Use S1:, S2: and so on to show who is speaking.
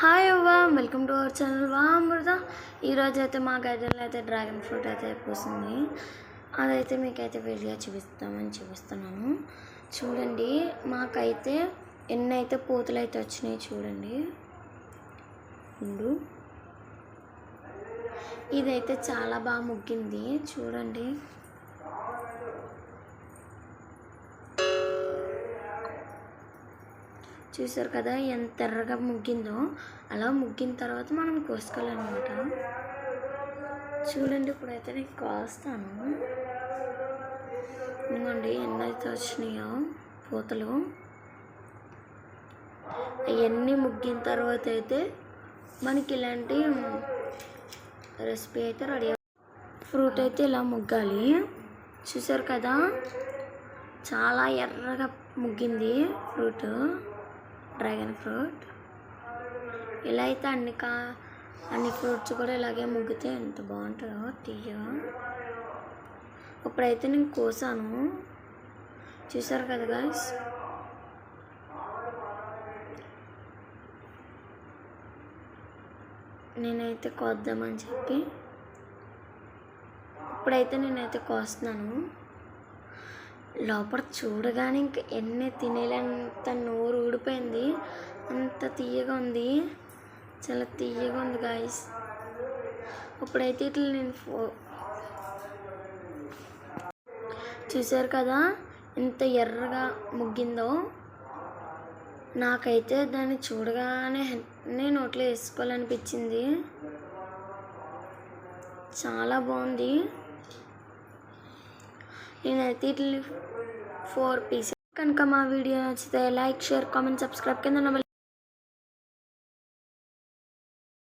S1: Hi అవ్వ welcome to our channel. వా అమృత. ఈరోజు అయితే మా గార్డెన్లో అయితే డ్రాగన్ ఫ్రూట్ అయితే పూసింది. అదైతే మీకైతే వీడియో చూపిస్తామని చూపిస్తున్నాను. చూడండి మాకైతే ఎన్ని అయితే పూతలు అయితే వచ్చినాయి చూడండి. ఉండు. ఇదైతే చాలా బాగా ముగ్గింది. చూడండి. చూసారు కదా ఎంత ఎర్రగా ముగ్గిందో. అలా ముగ్గిన తర్వాత మనం కోసుకోవాలన్నమాట. చూడండి ఇప్పుడైతే నేను కోస్తాను. ఇదిగోండి ఎన్నైతే వచ్చినాయో పూతలు. అవన్నీ ముగ్గిన తర్వాత అయితే మనకి ఇలాంటి రెసిపీ అయితే రెడీ ఫ్రూట్ అయితే ఇలా ముగ్గాలి. చూసారు కదా చాలా ఎర్రగా ముగ్గింది ఫ్రూట్. Dragon fruit. ఇలా అయితే అన్ని కా అన్ని ఫ్రూట్స్ కూడా ఇలాగే ముగ్గితే ఎంత బాగుంటుందో తీయ. ఇప్పుడైతే నేను కోసాను. చూసారు కదా గాయస్ నేనైతే కోద్దామని చెప్పి. ఇప్పుడైతే నేనైతే కోస్తున్నాను. లోపల చూడగానే ఇంక ఎన్ని తినేలేంత నోరు ఊడిపోయింది. అంత తీయగా ఉంది. చాలా తీయగా ఉంది గాయస్ ఇప్పుడైతే ఇట్లా నేను ఫో చూసారు కదా ఎంత ఎర్రగా ముగ్గిందో. నాకైతే దాన్ని చూడగానే వెంటనే నోట్లో వేసుకోవాలనిపించింది. చాలా బాగుంది. నేనైతే ఇట్లా ఫోర్ పీసెస్ కనుక మా వీడియో నచ్చితే లైక్ షేర్ కామెంట్ సబ్స్క్రైబ్ కింద